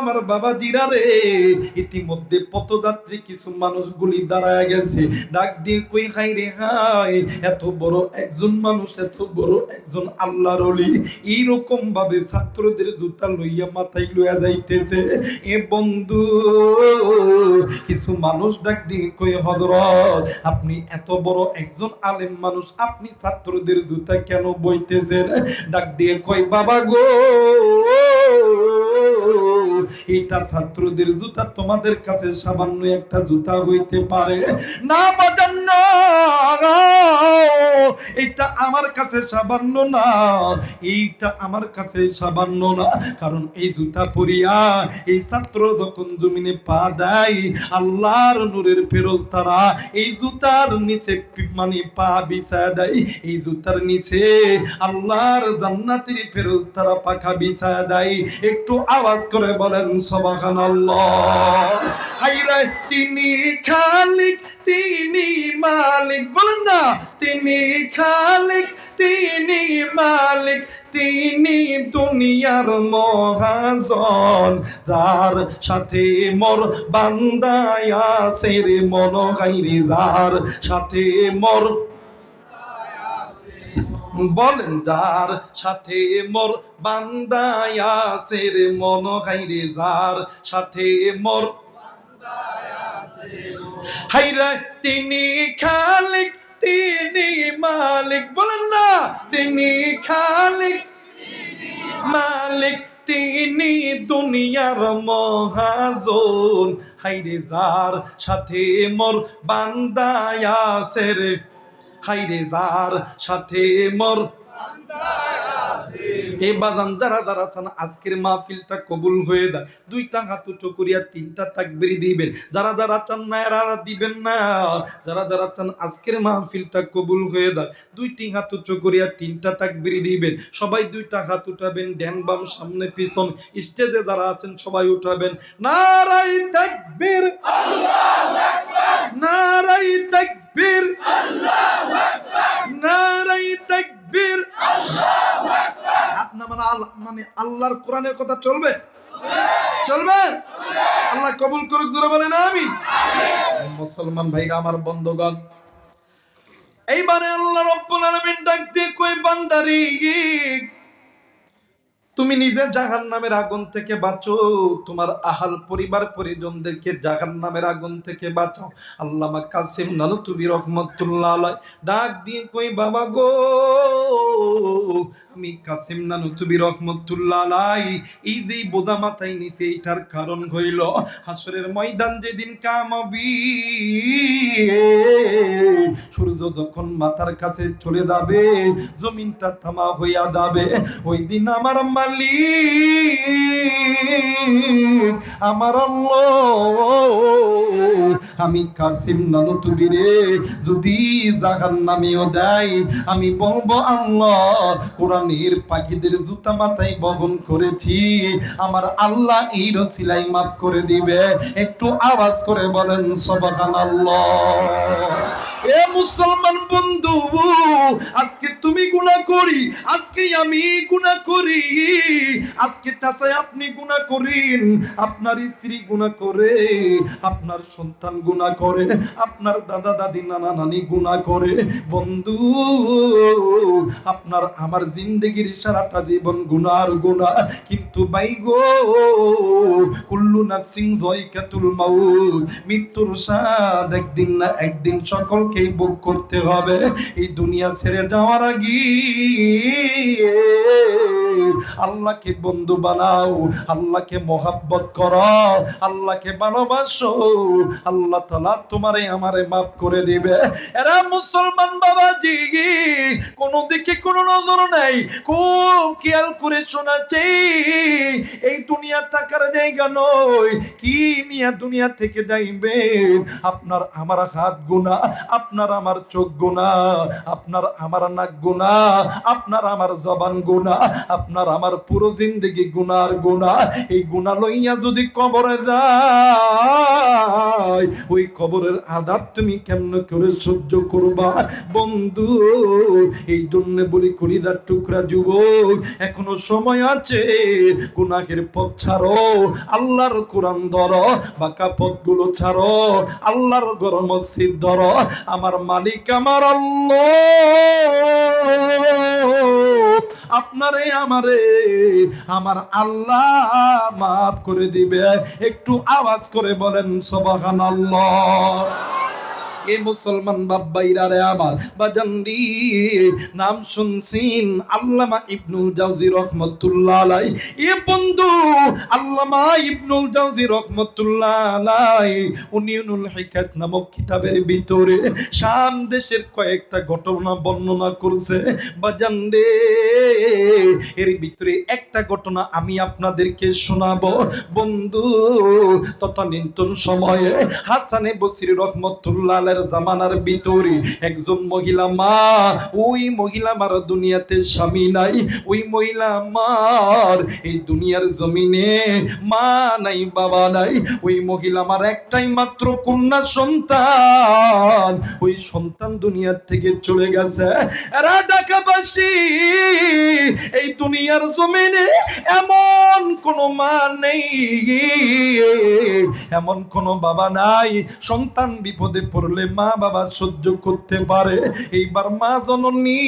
আমার বাবা জিরা রে। ইতিমধ্যে পথযাত্রী কিছু মানুষ মানুষগুলি দাঁড়ায় গেছে। ডাক দিয়ে কই খাই রে হাই এত বড় একজন মানুষ, এত বড় একজন আল্লাহর অলি এইরকম ভাবে ছাত্রদের জুতা লইয়া মাথায় লইয়া যাইতেছে। এ বন্ধু, কিছু মানুষ ডাক দিয়ে কই হজরত আপনি এত বড় একজন আলেম মানুষ, আপনি ছাত্রদের জুতা কেন বইতেছেন? ডাক দিয়ে কই, বাবা গো। এটা ছাত্রদের জুতা, তোমাদের কাছে সামান্য একটা জুতা হইতে পারে। না বাজান না এটা আমার কাছে সামান্য না, এইটা আমার কাছে সামান্য না। কারণ এই জুতা পরিয়া এই ছাত্র যখন জমিনে পা দেয়, আল্লাহর নূরের ফেরোজ তারা এই জুতার নিচে মানে পা বিছা দেয়। এই জুতার নিচে আল্লাহর জান্নাতের ফেরোজ তারা পাখা বিছা দেয়। একটু আওয়াজ করে বলেন সবাখান হাইরে তিনি খালিক, তিনি মালিক। বলেন না, তিনি খালিক, তিনি মালিক, তিনি দুনিয়ার মহাজন। যার সাথে মোর বান্দায় আছে রে মন যার সাথে মোর বলেন, যার সাথে মোর বান্দায় আছে রে, মন গাইরে যার সাথে মোর হাইরা তিনি খালিক, তিনি মালিক। বলেন না, তিনি খালিক, মালিক, তিনি দুনিয়ার মহাজন। হাইরে যার সাথে মোর বান্দায় আছে রে। হাইরে যার সাথে মোর। বাদান যারা আজকের মাহফিলটা কবুল হয়ে করিয়া তিনটা তাকবিরি দিবেন। যারা যারা চান না, এরা দিবেন না। যারা যারা চান, আজকের মাহফিলটা কবুল হয়ে করিয়া তিনটা তাকবিরি দিবেন। সবাই দুইটা হাত উঠাবেন ড্যান বাম সামনে পিছন। স্টেজে যারা আছেন, সবাই উঠাবেন। নারাই তাকবীর নারাই তাকবীর। নারাই তাকবীর। আপনার মানে আল- মানে আল্লাহর কোরআনের কথা চলবে? চলবে? আল্লাহ কবুল করুক, জোরে বলেন আমি মুসলমান ভাইরা, আমার বন্ধুগণ এইবারে আল্লাহ রব্বুল আলামিন ডাক দিয়ে কই বান্দারি? তুমি নিজে জাহান নামের আগুন থেকে বাঁচো, তোমার আহাল পরিবার পরিজনদেরকে জাহান নামের আগুন থেকে বাঁচাও। আল্লামা কাসিম নানুতুবি রহমতুল্লাহ আলাই ডাক দিয়ে কই, বাবা গো, আমি কাসিম নানুতুবি রহমতুল্লাহ আলাই এই যে বোঝা মাথায় নিচে এইটার কারণ হইল হাসরের ময়দান যেদিন কামাবি সূর্য যখন মাথার কাছে চলে যাবে, জমিনটা থামা হইয়া যাবে, ওই দিন আমার মালিক, আমার আমি কাসিম নানু তুমি রে, যদি জাহান নামিও দেয়, আমি বলব আল্লাহ, কোরআনের পাখিদের জুতা মাথায় বহন করেছি, আমার আল্লাহ এই রসিলাই মাফ করে দিবে। একটু আওয়াজ করে বলেন সবাকান আল্লাহ এ মুসলমান বন্ধু, আজকে তুমি গুনাহ করি, আজকে আমি গুনাহ করি, আজকে চাচাই আপনি গুনাহ করেন, আপনার স্ত্রী গুনাহ করে, আপনার সন্তান গুনাহ করে, আপনার দাদা, দাদি, নানা, নানি গুনাহ করে। বন্ধু, আপনার আমার জিন্দগির সারাটা জীবন গুনার গুনাহ, কিন্তু বাই গো, কুল্লু নাফসিং যায়কাতুল মাউত, মৃত্যুর সাদ একদিন না একদিন সকলকেই ভোগ করতে হবে। এই দুনিয়া ছেড়ে যাওয়ার আগে আল্লাহকে বন্ধু বানাও, আল্লাহকে মহাব্বত করো আল্লাহকে ভালোবাসো। আল্লাহ তালা তোমারে আমারে মাফ করে দিবে। এরা মুসলমান বাবাজি, কোন দিকে কোনো নজর নাই। খুব খেয়াল করে শোনাচ্ছে, এই দুনিয়া থাকার জায়গা নয়। কি নিয়ে দুনিয়া থেকে যাইবেন? আপনার, আমার হাত গুণা আপনার আমার চোখ গুণা, আপনার আমার নাক গুণা, আপনার আমার জবান গুণা, আপনার আমার পুরো জিন্দগি গুনার গুণা। এই গুণা লইয়া যদি কবরে যায়, ওই কবরের আদাব তুমি কেমন করে সহ্য করবা? বন্ধু, এই জন্য বলি কলিদার টুকরা যুবক, এখনও সময় আছে, গুনাহের পথ ছাড়ো, আল্লাহর কোরআন ধরো, বাঁকা পথগুলো ছাড়ো, আল্লাহর গরম মসজিদ ধরো আমার মালিক আমার আপনারে, আমারে, আমার আল্লাহ মাফ করে দিবে। একটু আওয়াজ করে বলেন সবাহান আল্লাহ এ মুসলমান বাব্বাইরা রে আমার বাজানরি নাম শুনছিন আল্লামা ইবনুল জাউজি রহমতুল্লাহ আলাই। এ বন্ধু, আল্লামা ইবনুল জাউজি রহমতুল্লাহ আলাই উনিউনুল হিকাত নামক কিতাবের ভিতরে শাম দেশের কয়েকটা ঘটনা বর্ণনা করছে। বাজান রে, এর ভিতরে একটা ঘটনা আমি আপনাদেরকে শোনাবো। বন্ধু, তথানীন্তন সময়ে হাসানে বসির রহমতুল্লাহ জামানার ভিতরে একজন মহিলা মা, ওই মহিলা মার দুনিয়াতে স্বামী নাই, ওই মহিলা মার এই দুনিয়ার জমিনে মা নাই, বাবা নাই, ওই মহিলা আমার একটাই মাত্র কন্যা সন্তান, ওই সন্তান দুনিয়ার থেকে চলে গেছে। এই দুনিয়ার জমিনে এমন কোনো মা নেই, এমন কোনো বাবা নাই, সন্তান বিপদে পড়লে মা বাবা সহ্য করতে পারে। এইবার মা জননী,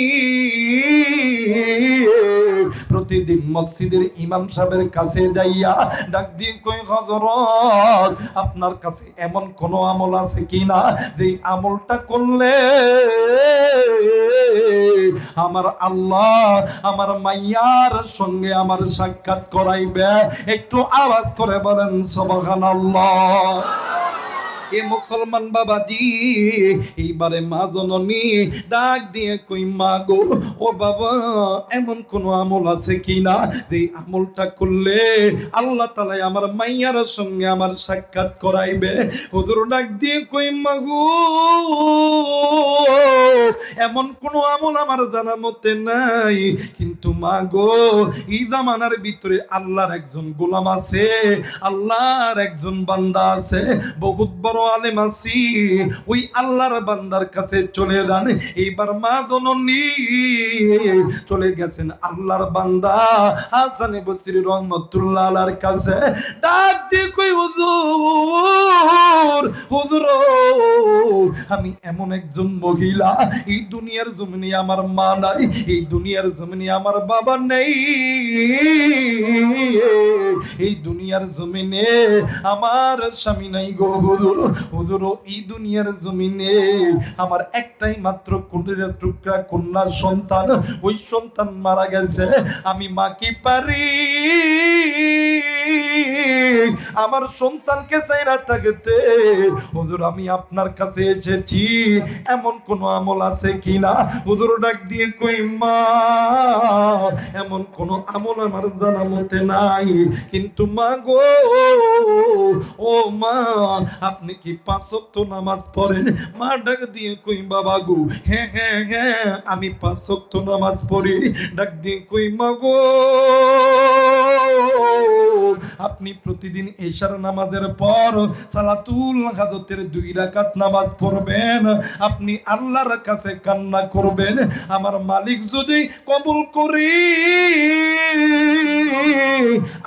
প্রতিদিন মসজিদের ইমাম সাহেবের কাছে যাইয়া ডাক দিয়ে কই হজরত আপনার কাছে এমন কোনো আমল আছে কিনা? যে আমলটা করলে আমার আল্লাহ আমার মাইয়ার সঙ্গে আমার সাক্ষাৎ করাইবে। একটু আওয়াজ করে বলেন সবখান আল্লাহ এ মুসলমান বাবাজি, এইবারে মা জননী ডাক দিয়ে কই, মা গো, ও বাবা, এমন কোন আমল আছে কিনা যে আমলটা করলে আল্লাহ তালা আমার মাইয়ার সঙ্গে আমার সাক্ষাৎ করাইবে। হুজুর ডাক দিয়ে কই, মা গো, এমন কোন আমল আমার জানা মতে নাই। কিন্তু মা গো, এই জামানার ভিতরে আল্লাহর একজন গোলাম আছে, আল্লাহর একজন বান্দা আছে, বহুত বড় আলেম আছি। ওই আল্লাহর বান্দার কাছে চলে যান। এইবার মা জননী চলে গেছেন আল্লাহর বান্দা বসির রহমতুল্লাহ আলার কাছে। ডাক দিয়ে হুজুর হুজুর, আমি এমন একজন মহিলা। এই দুনিয়ার জমিনে আমার মা নাই, এই দুনিয়ার জমিনে আমার বাবা নেই। এই দুনিয়ার জমিনে আমার স্বামী নাই গো হুজুর। হুজুর এই দুনিয়ার জমিনে আমার একটাই মাত্র কুলের টুকরা কন্যার সন্তান, ওই সন্তান মারা গেছে, আমি মাকে পারি। আমার সন্তানকে চাইরা থাকতে, হুজুর, আমি আপনার কাছে এসেছি। এমন কোন আমল আছে কিনা? হুজুর, ডাক দিয়ে কই, মা, এমন কোন আমল আমার জানা মতে নাই। কিন্তু মা গো, ও মা, আপনি কি পাঁচ ওয়াক্ত নামাজ পড়েন? মা ডাক দিয়ে কই, বাবা গো হ্যাঁ হ্যাঁ হ্যাঁ আমি পাঁচ ওয়াক্ত নামাজ পড়ি। ডাক দিয়ে কই, মা গো আপনি প্রতিদিন এশার নামাজের পর সালাতুল হাজতের দুই রাকাত নামাজ পড়বেন। আপনি আল্লাহর কাছে কান্না করবেন। আমার মালিক যদি কবুল করি,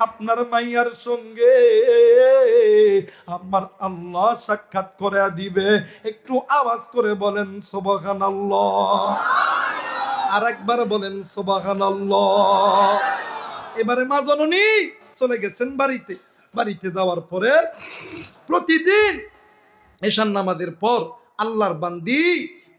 আপনার মাইয়ার সঙ্গে আমার আল্লাহ সাক্ষাৎ করে দিবে। একটু আওয়াজ করে বলেন সোবাহান আল্লাহ আর একবার বলেন সোবাহান আল্লাহ এবারে মা জননী চলে গেছেন বাড়িতে। বাড়িতে যাওয়ার পরে প্রতিদিন এশান নামাজের পর আল্লাহর বান্দি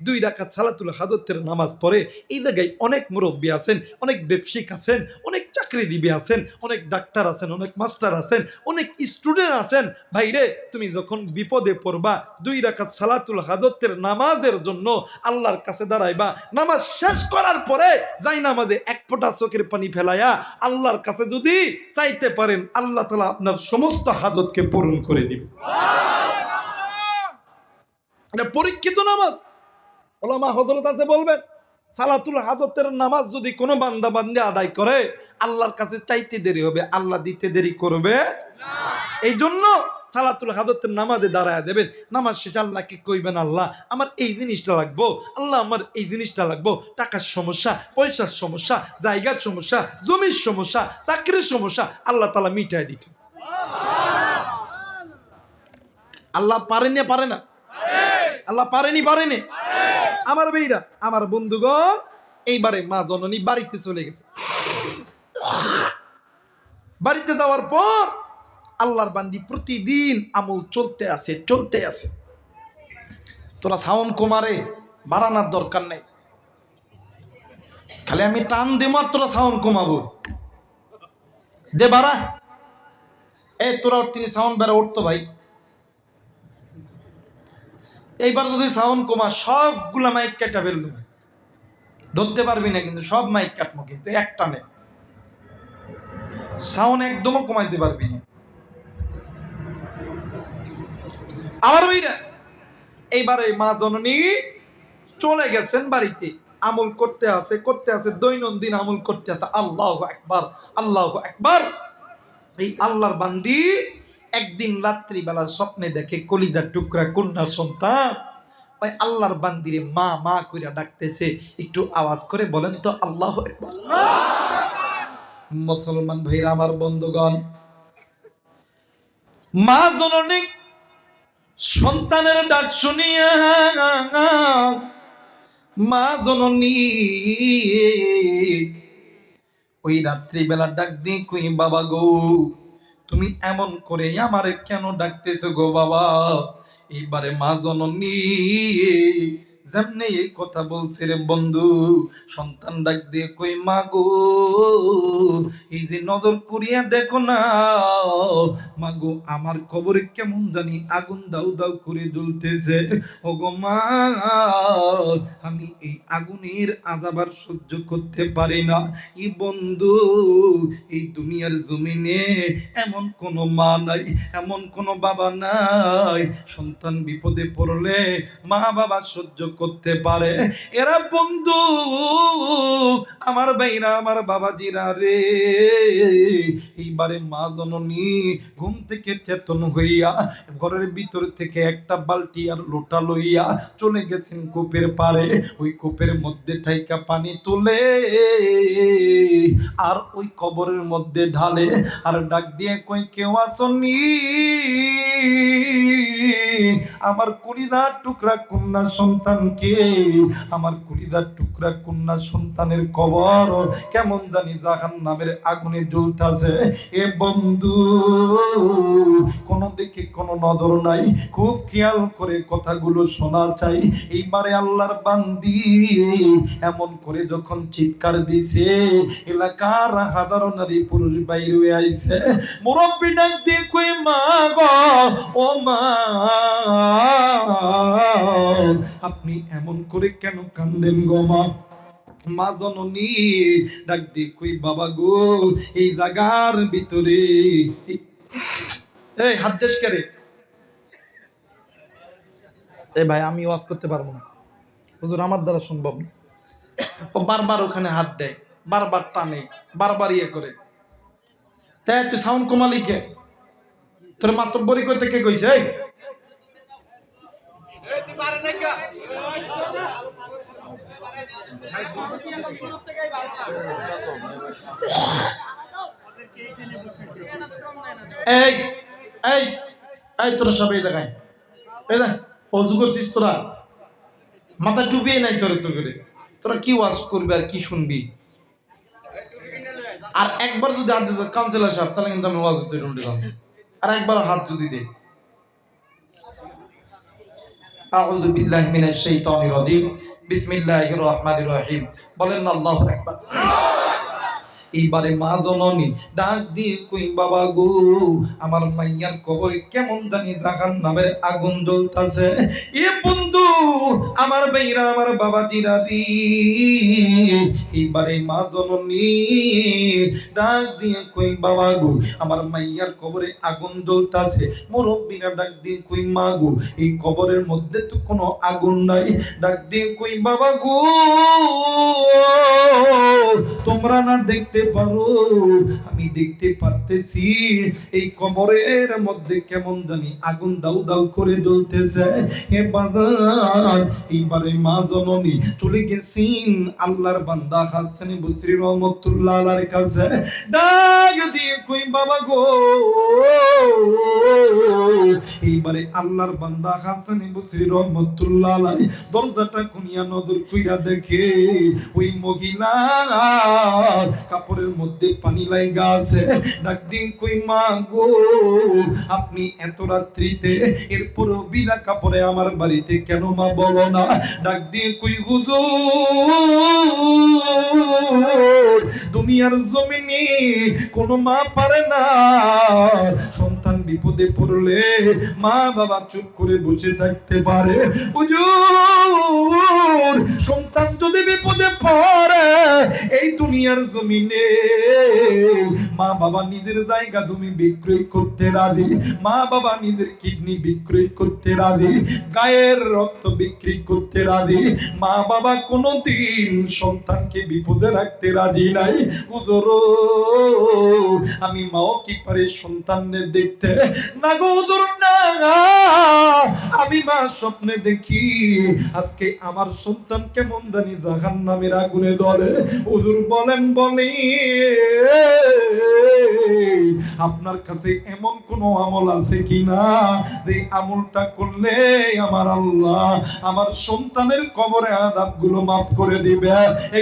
দুই রাখা সালাতুল হাজতের নামাজ পড়ে। এই জায়গায় অনেক মুরব্বী আছেন, অনেক ব্যবসায়িক আছেন, অনেক চাকরিজীবী আছেন, অনেক ডাক্তার আছেন, অনেক মাস্টার আছেন, অনেক স্টুডেন্ট আছেন, ভাইরে, তুমি যখন বিপদে পড়বা, দুই রাকাত সালাতুল হাদতের নামাজের জন্য আল্লাহর কাছে দাঁড়াইবা, নামাজ শেষ করার পরে যাই নামাজে এক ফোঁটা চোখের পানি ফেলাইয়া আল্লাহর কাছে যদি চাইতে পারেন, আল্লাহ তালা আপনার সমস্ত হাজতকে পূরণ করে দিবে। পরীক্ষিত নামাজ। ওলামা হজরত আছে বলবেন। সালাতুল হাজতের নামাজ যদি কোনো বান্দা বান্দে আদায় করে, আল্লাহর কাছে চাইতে দেরি হবে, আল্লাহ দিতে দেরি করবে এই জন্য সালাতুল হাজতের নামাজে দাঁড়ায় দেবেন। নামাজ শেষে আল্লাহকে কইবেন? আল্লাহ, আমার এই জিনিসটা লাগবো। আল্লাহ, আমার এই জিনিসটা লাগবো। টাকার সমস্যা, পয়সার সমস্যা, জায়গার সমস্যা, জমির সমস্যা, চাকরির সমস্যা আল্লাহ তালা মিটাই দিত। আল্লাহ পারেনি পারে না? আল্লাহ পারেনি পারেনি? আমার বেইরা, আমার বন্ধুগণ, এইবারে মা জননী বাড়িতে চলে গেছে। বাড়িতে যাওয়ার পর আল্লাহর বান্দি প্রতিদিন আমল চলতে আছে চলতে আছে। তোরা সাউন্ড কমারে বাড়ানোর দরকার নেই। খালি আমি টান দে আর তোরা সাউন্ড কমাবো। দে বাড়া। এই তোরা তিনি সাউন্ড বেড়া উঠতো ভাই। এইবার যদি সাউন্ড কমা, সবগুলা মাইক কেটে ফেলল ধরতে পারবি না কিন্তু, সব মাইক কাটবো কিন্তু, একটা নেই সাউন্ড একদমও কমাইতে পারবি না। আমার ভাইরা এইবারে মা জননী চলে গেছেন বাড়িতে। আমল করতে আছে করতে আছে, দৈনন্দিন আমল করতে আছে। আল্লাহ একবার আল্লাহ একবার এই আল্লাহর বান্দি একদিন রাত্রিবেলা স্বপ্নে দেখে কলিদার টুকরা কন্যা সন্তান। ওই আল্লাহর বান্দিরে মা মা কইরা ডাকতেছে, একটু আওয়াজ করে বলেন তো আল্লাহ মুসলমান ভাইরা, আমার বন্ধুগণ, মা জননী, সন্তানের ডাক শুনিয়া, মা জননী, ওই রাত্রিবেলা ডাক দিয়ে কুই, বাবা গো। তুমি এমন করে আমারে কেন ডাকতেছো গো বাবা? এইবারে মা জননী যেমনি এই কথা বলছে রে বন্ধু, সন্তান ডাক দিয়ে কই মা গো? এই যে নজর করিয়া দেখো না। মা গো, আমার কবরে কেমন জানি আগুন দাউ দাউ করে জ্বলতেছে। ও গো মা, আমি এই আগুনের আজাবার সহ্য করতে পারি না। ই বন্ধু, এই দুনিয়ার জমিনে এমন কোনো মা নাই, এমন কোনো বাবা নাই। সন্তান বিপদে পড়লে মা বাবা সহ্য করতে পারে। এরা বন্ধু, আমার ভাইরা, আমার বাবাজিরা রে। এইবারে মা জননী ঘুম থেকে চেতন হইয়া, ঘরের ভিতর থেকে একটা বালতি আর লোটা লইয়া চলে গেছেন কূপের পারে ওই কূপের মধ্যে থাইকা পানি তুলে আর ওই কবরের মধ্যে ঢালে। আর ডাক দিয়ে কই কেউ আসনি? আমার কুড়িদার টুকরা কন্যা সন্তানকে আমার কুড়িদার টুকরা কন্যা সন্তানের কবর কেমন জানি জাহান নামের আগুনে জ্বলতেছে। এ বন্ধু, কোনো দিকে কোনো নজর নাই। খুব খেয়াল করে কথাগুলো শোনা চাই। এইবারে আল্লাহর বান্দি, এমন করে যখন চিৎকার দিছে, এলাকার হাজারো নারী পুরুষ বাইরে আইছে। মুরব্বী ডাক দিয়ে কই মা গো, ও মা, আপনি এমন করে কেন কান্দেন গো মা? মা জননী ডাক দিয়ে কই বাবা গো এই জাগার ভিতরে এই হাত দেশ করে এ ভাই আমি ওয়াজ করতে পারব না। হুজুর আমার দ্বারা সম্ভব না। ও বারবার ওখানে হাত দেয় বারবার টানে বারবার ইয়ে করে। তাই তুই সাউন্ড কমালি কে? তোর মাতব্বরি করতে কে কইছে এই? তোরা সব এই অজু করছিস তোরা। মাথা টুপিয়ে নাই তোর তো করে। তোরা কি ওয়াজ করবি আর কি শুনবি? আর একবার যদি হাত দিত কাউন্সিলর সাহেব, তাহলে কিন্তু আমি ওয়াজ তৈরি উঠে আর একবার হাত যদি দে। আউযু বিল্লাহি মিনাশ শাইতানির রাজিম। বিসমিল্লাহির রহমান রহিম। বলেন আল্লাহ একবার এইবারে মা জননী ডাক দিয়ে কই বাবা গো, আমার মাইয়ার কবরে কেমন জানি দেখার নামের আগুন জ্বলতাছে। এ বন্ধু, আমার বেইরা আমার বাবা জিরারি এইবারে মা জননী ডাক দিয়ে কই বাবা গো, আমার মাইয়ার কবরে আগুন জ্বলতাছে। মুরব্বীরা ডাক দিয়ে কই মা গো, এই কবরের মধ্যে তো কোনো আগুন নাই। ডাক দিয়ে কই বাবা গো, তোমরা না দেখতে পারো, আমি দেখতে পারতেছি। এই কবরের মধ্যে কেমন জানি আগুন দাউ দাউ করে জ্বলতেছে। হে বাজার, এইবারে মা জননী, চলে গেছিন আল্লাহর বান্দা হাসান বসরি রহমতুল্লাহ কাছে। ডাক দিয়ে কই বাবা গো? এইবারে আল্লাহর বান্দা হাসান বসরি রহমতুল্লাহ দরজাটা কুনিয়া নজর কইরা দেখে, ওই মহিলা কাপড়ের মধ্যে পানি লাইগা আছে ডাক দিন কই মা গো, আপনি এত রাত্রিতে এরপরও বিনা কাপড়ে আমার বাড়িতে কেন মা বলো না? ডাক দিয়ে কই হুজুর, দুনিয়ার জমিনে কোনো মা পারে না। বিপদে পড়লে মা বাবা চুপ করে বসে থাকতে পারে। হুজুর, সন্তান যদি বিপদে পড়ে, এই দুনিয়ার জমিনে মা বাবা নিজের জায়গা তুমি বিক্রয় করতে রাজি, মা বাবা নিজের কিডনি বিক্রয় করতে রাজি, গায়ের রক্ত বিক্রি করতে রাজি, মা বাবা কোনোদিন সন্তানকে বিপদে রাখতে রাজি নাই। উদর আমি মাও কি পারে সন্তানদের দেখতে আমি মা স্বপ্নে দেখি, আজকে আমার সন্তান কেমন জানি নামের আগুনে হুজুর বলেন, বলি, আপনার কাছে এমন কোন আমল আছে কিনা? যে আমলটা করলে আমার আল্লাহ আমার সন্তানের কবরে আদাবগুলো মাফ করে দিবে।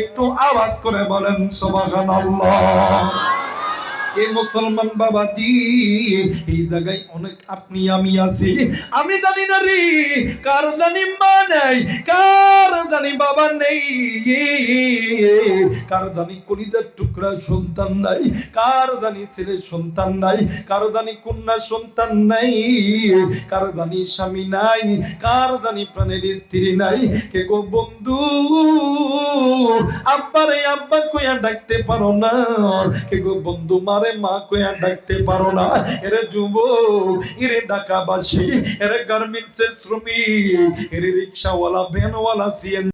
একটু আওয়াজ করে বলেন সবাগান আল্লাহ এই মুসলমান বাবাজি, এই জায়গায় অনেক আপনি, আমি আছি। আমি জানি না রে, কার জানি মা নেই, কার জানি বাবা নেই। কার জানি কলিজার টুকরা সন্তান নাই, কার জানি ছেলে সন্তান নাই, কার জানি কন্যা সন্তান নাই, কার জানি স্বামী নাই, কার জানি প্রাণের স্ত্রী নাই। কে গো বন্ধু, আব্বারে আব্বা কইয়া ডাকতে পারো না। কে গো বন্ধু, মারে মা কোয়া ডাকতে পারো না। এরে যুব এরে ঢাকাবাসী এরে গার্মেন্টসের শ্রমিক, এরে রিক্সাওয়ালা ভ্যানওয়ালা সিএন